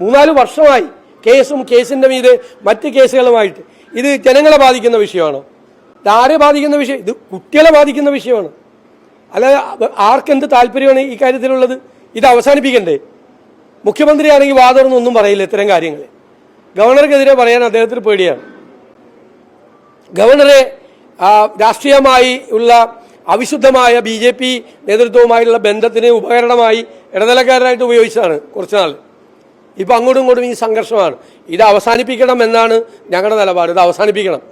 മൂന്നാൽ വർഷമായി കേസും കേസിന്റെ മീത് മറ്റ് കേസുകളുമായിട്ട്. ഇത് ജനങ്ങളെ ബാധിക്കുന്ന വിഷയമാണ്? ആരെ ബാധിക്കുന്ന വിഷയം? ഇത് കുട്ടികളെ ബാധിക്കുന്ന വിഷയമാണ്? അല്ലാതെ ആർക്കെന്ത് താല്പര്യമാണ് ഈ കാര്യത്തിലുള്ളത്? ഇത് അവസാനിപ്പിക്കണ്ടേ? മുഖ്യമന്ത്രിയാണെങ്കിൽ വാദമൊന്നും പറയില്ല ഇത്തരം കാര്യങ്ങൾ. ഗവർണർക്കെതിരെ പറയാൻ അദ്ദേഹത്തിന് പേടിയാണ്. ഗവർണറെ രാഷ്ട്രീയമായി ഉള്ള അവിശുദ്ധമായ ബി ജെ പി നേതൃത്വവുമായുള്ള ബന്ധത്തിന് ഉപകരണമായി ഇടനിലക്കാരനായിട്ട് ഉപയോഗിച്ചതാണ് കുറച്ചുനാൾ ഇപ്പം അങ്ങോട്ടും ഇങ്ങോട്ടും ഈ സംഘർഷമാണ്. ഇത് അവസാനിപ്പിക്കണം എന്നാണ് ഞങ്ങളുടെ നിലപാട്. ഇത് അവസാനിപ്പിക്കണം.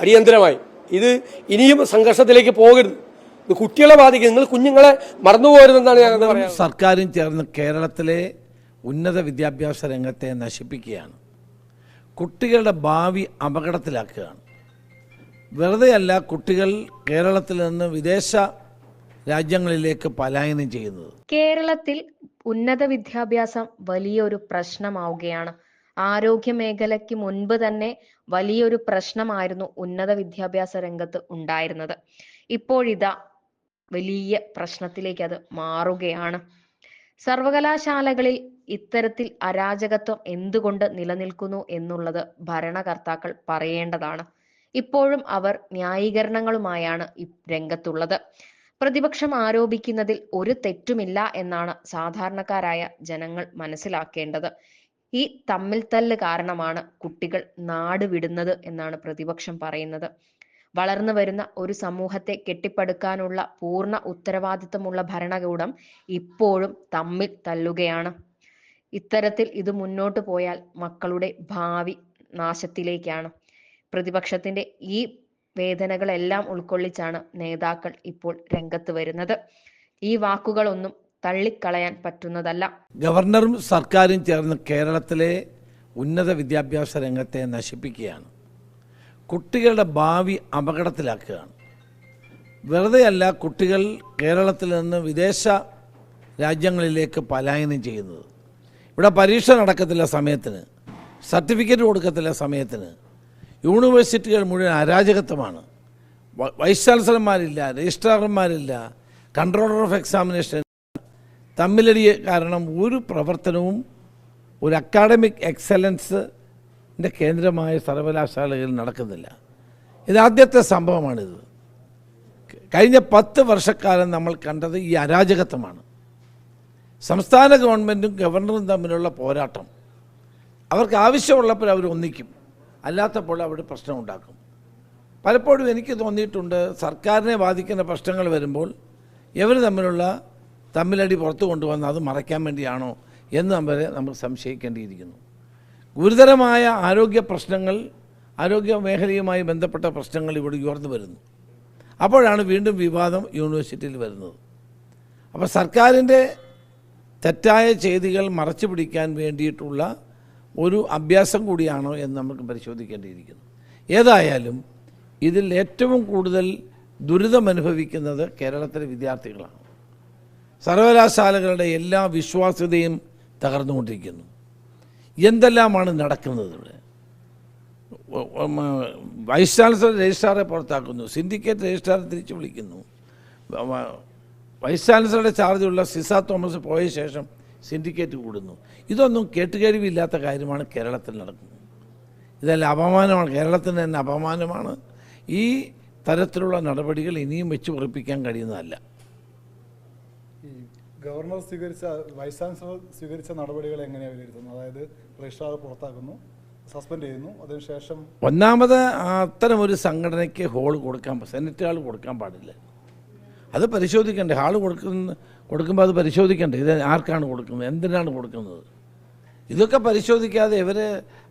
അടിയന്തരമായി. ഇത് ഇനിയും സംഘർഷത്തിലേക്ക് പോകരുത്. ഇത് കുട്ടികളെ ബാധിക്കും നിങ്ങൾ കുഞ്ഞുങ്ങളെ മറന്നുപോകരുതെന്നാണ് ഞങ്ങൾ പറയുന്നത് സർക്കാരും ചേർന്ന് കേരളത്തിലെ ഉന്നത വിദ്യാഭ്യാസ രംഗത്തെ നശിപ്പിക്കുകയാണ്. കുട്ടികളുടെ ഭാവി അപകടത്തിലാക്കുകയാണ്. വെറുതെയല്ല കുട്ടികൾ കേരളത്തിൽ നിന്ന് വിദേശ രാജ്യങ്ങളിലേക്ക് പലായനം ചെയ്യുന്നത്. കേരളത്തിൽ ഉന്നത വിദ്യാഭ്യാസം വലിയൊരു പ്രശ്നമാവുകയാണ്. ആരോഗ്യ മേഖലയ്ക്ക് മുൻപ് തന്നെ വലിയൊരു പ്രശ്നമായിരുന്നു ഉന്നത വിദ്യാഭ്യാസ രംഗത്ത് ഉണ്ടായിരുന്നത്. ഇപ്പോഴിതാ വലിയ പ്രശ്നത്തിലേക്ക് അത് മാറുകയാണ്. സർവകലാശാലകളിൽ ഇത്തരത്തിൽ അരാജകത്വം എന്തുകൊണ്ട് നിലനിൽക്കുന്നു എന്നുള്ളത് ഭരണകർത്താക്കൾ പറയേണ്ടതാണ്. ഇപ്പോഴും അവർ ന്യായീകരണങ്ങളുമായാണ് രംഗത്തുള്ളത്. പ്രതിപക്ഷം ആരോപിക്കുന്നതിൽ ഒരു തെറ്റുമില്ല എന്നാണ് സാധാരണക്കാരായ ജനങ്ങൾ മനസ്സിലാക്കേണ്ടത്. ഈ തമ്മിൽ തല്ല് കാരണമാണ് കുട്ടികൾ നാട് വിടുന്നത് എന്നാണ് പ്രതിപക്ഷം പറയുന്നത്. വളർന്നു വരുന്ന ഒരു സമൂഹത്തെ കെട്ടിപ്പടുക്കാനുള്ള പൂർണ ഉത്തരവാദിത്തമുള്ള ഭരണകൂടം ഇപ്പോഴും തമ്മിൽ തല്ലുകയാണ്. ഇത്തരത്തിൽ ഇത് മുന്നോട്ട് പോയാൽ മക്കളുടെ ഭാവി നാശത്തിലേക്കാണ്. പ്രതിപക്ഷത്തിന്റെ ഈ വേദനകളെല്ലാം ഉൾക്കൊള്ളിച്ചാണ് നേതാക്കൾ ഇപ്പോൾ രംഗത്ത് വരുന്നത്. ഈ വാക്കുകളൊന്നും തള്ളിക്കളയാൻ പറ്റുന്നതല്ല. ഗവർണറും സർക്കാരും ചേർന്ന് കേരളത്തിലെ ഉന്നത വിദ്യാഭ്യാസ രംഗത്തെ നശിപ്പിക്കുകയാണ്. കുട്ടികളുടെ ഭാവി അപകടത്തിലാക്കുകയാണ്. വെറുതെയല്ല കുട്ടികൾ കേരളത്തിൽ നിന്ന് വിദേശ രാജ്യങ്ങളിലേക്ക് പലായനം ചെയ്യുന്നത്. ഇവിടെ പരീക്ഷ നടക്കത്തില്ല സമയത്തിന്. സർട്ടിഫിക്കറ്റ് കൊടുക്കത്തില്ല സമയത്തിന്. യൂണിവേഴ്സിറ്റികൾ മുഴുവൻ അരാജകത്വമാണ്. വൈസ് ചാൻസലർമാരില്ല രജിസ്ട്രാർമാരില്ല കൺട്രോളർ ഓഫ് എക്സാമിനേഷൻ തമ്മിലടി കാരണം ഒരു പ്രവർത്തനവും ഒരു അക്കാഡമിക് എക്സലൻസിന്റെ കേന്ദ്രമായ സർവകലാശാലകളിൽ നടക്കുന്നില്ല. ഇതാദ്യത്തെ സംഭവമാണിത്. കഴിഞ്ഞ പത്ത് വർഷക്കാലം നമ്മൾ കണ്ടത് ഈ അരാജകത്വമാണ്. സംസ്ഥാന ഗവൺമെന്റും ഗവർണറും തമ്മിലുള്ള പോരാട്ടം. അവർക്ക് ആവശ്യമുള്ളപ്പോൾ അവർ ഒന്നിക്കും അല്ലാത്തപ്പോൾ അവിടെ പ്രശ്നം ഉണ്ടാക്കും പലപ്പോഴും എനിക്ക് തോന്നിയിട്ടുണ്ട് സർക്കാരിനെ ബാധിക്കുന്ന പ്രശ്നങ്ങൾ വരുമ്പോൾ ഇവർ തമ്മിലുള്ള തമ്മിലടി പുറത്തു കൊണ്ടുവന്ന് അത് മറയ്ക്കാൻ വേണ്ടിയാണോ എന്ന് നമ്മൾ നമ്മൾ സംശയിക്കേണ്ടിയിരിക്കുന്നു. ഗുരുതരമായ ആരോഗ്യ പ്രശ്നങ്ങൾ ആരോഗ്യ മേഖലയുമായി ബന്ധപ്പെട്ട പ്രശ്നങ്ങൾ ഇവിടെ ഉയർന്നു വരുന്നു. അപ്പോഴാണ് വീണ്ടും വിവാദം യൂണിവേഴ്സിറ്റിയിൽ വരുന്നത്. അപ്പോൾ സർക്കാരിന്റെ തെറ്റായ ചെയ്തികൾ മറച്ചു പിടിക്കാൻ വേണ്ടിയിട്ടുള്ള ഒരു അഭ്യാസം കൂടിയാണോ എന്ന് നമുക്ക് പരിശോധിക്കേണ്ടിയിരിക്കുന്നു. ഏതായാലും ഇതിൽ ഏറ്റവും കൂടുതൽ ദുരിതമനുഭവിക്കുന്നത് കേരളത്തിലെ വിദ്യാർത്ഥികളാണ്. സർവകലാശാലകളുടെ എല്ലാ വിശ്വാസ്യതയും തകർന്നുകൊണ്ടിരിക്കുന്നു. എന്തെല്ലാമാണ് നടക്കുന്നത് ഇവിടെ? വൈസ് ചാൻസലർ രജിസ്ട്രാറെ പുറത്താക്കുന്നു. സിൻഡിക്കേറ്റ് രജിസ്ട്രാറെ തിരിച്ചു വിളിക്കുന്നു. വൈസ് ചാൻസലറുടെ ചാർജുള്ള സിസ തോമസ് പോയ ശേഷം സിൻഡിക്കേറ്റ് കൂടുന്നു. ഇതൊന്നും കേട്ടുകഴിവില്ലാത്ത കാര്യമാണ് കേരളത്തിൽ നടക്കുന്നത്. ഇതെല്ലാം അപമാനമാണ്. കേരളത്തിന് തന്നെ അപമാനമാണ്. ഈ തരത്തിലുള്ള നടപടികൾ ഇനിയും വെച്ച് ഉറപ്പിക്കാൻ കഴിയുന്നതല്ല. ഗവർണർ സ്വീകരിച്ച വൈസ് ചാൻസലർ സ്വീകരിച്ച നടപടികൾ എങ്ങനെയാണ് വിലയിരുത്തുന്നത്? അതായത് രജിസ്ട്രാർ പുറത്താക്കുന്നു സസ്പെൻഡ് ചെയ്യുന്നു അതിനുശേഷം ഒന്നാമത് അത്തരം ഒരു സംഘടനയ്ക്ക് ഹോൾ കൊടുക്കാൻ സെനറ്റ് ഹാൾ കൊടുക്കാൻ പാടില്ല. അത് പരിശോധിക്കണ്ടേ? ഹാൾ കൊടുക്കുന്ന കൊടുക്കുമ്പോൾ അത് പരിശോധിക്കണ്ടേ? ഇത് ആർക്കാണ് കൊടുക്കുന്നത്? എന്തിനാണ് കൊടുക്കുന്നത്? ഇതൊക്കെ പരിശോധിക്കാതെ ഇവർ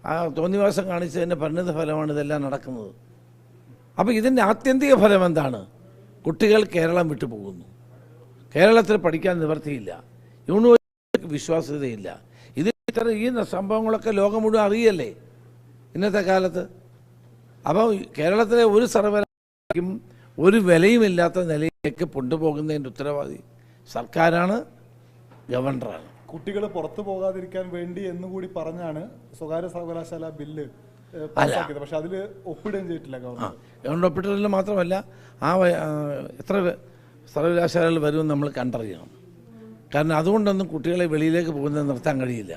ആ തോന്നിവാസം കാണിച്ചതിന്റെ പരിണിത ഫലമാണ് ഇതെല്ലാം നടക്കുന്നത്. അപ്പോൾ ഇതിന്റെ ആത്യന്തിക ഫലം എന്താണ്? കുട്ടികൾ കേരളം വിട്ടു പോകുന്നു. കേരളത്തിൽ പഠിക്കാൻ നിവർത്തിയില്ല. യൂണിവേഴ്സിറ്റിക്ക് വിശ്വാസ്യതയില്ല. ഇത് ഇത്ര ഈ സംഭവങ്ങളൊക്കെ ലോകം മുഴുവൻ അറിയല്ലേ? ഇന്നത്തെ കാലത്ത്. അപ്പോൾ കേരളത്തിലെ ഒരു സർവകലാശാലയ്ക്കും ഒരു വിലയുമില്ലാത്ത നിലയിലേക്ക് കൊണ്ടുപോകുന്നതിന്റെ ഉത്തരവാദി സർക്കാരാണ് ഗവർണറാണ്. കുട്ടികൾ പുറത്തു പോകാതിരിക്കാൻ വേണ്ടി എന്ന് കൂടി പറഞ്ഞാണ് സ്വകാര്യ സർവകലാശാല ബില്ല് പാസ്സാക്കിയത്. പക്ഷെ അതിൽ ഒപ്പിടുകയും ചെയ്തിട്ടില്ല ഗവർണർ. ഗവൺമെന്റ് ഒപ്പിട്ടില്ല മാത്രമല്ല ആ, എത്ര സർവകലാശാലകൾ വരുമെന്ന് നമ്മൾ കണ്ടറിയണം. കാരണം അതുകൊണ്ടൊന്നും കുട്ടികളെ വെളിയിലേക്ക് പോകുന്നത് നിർത്താൻ കഴിയില്ല.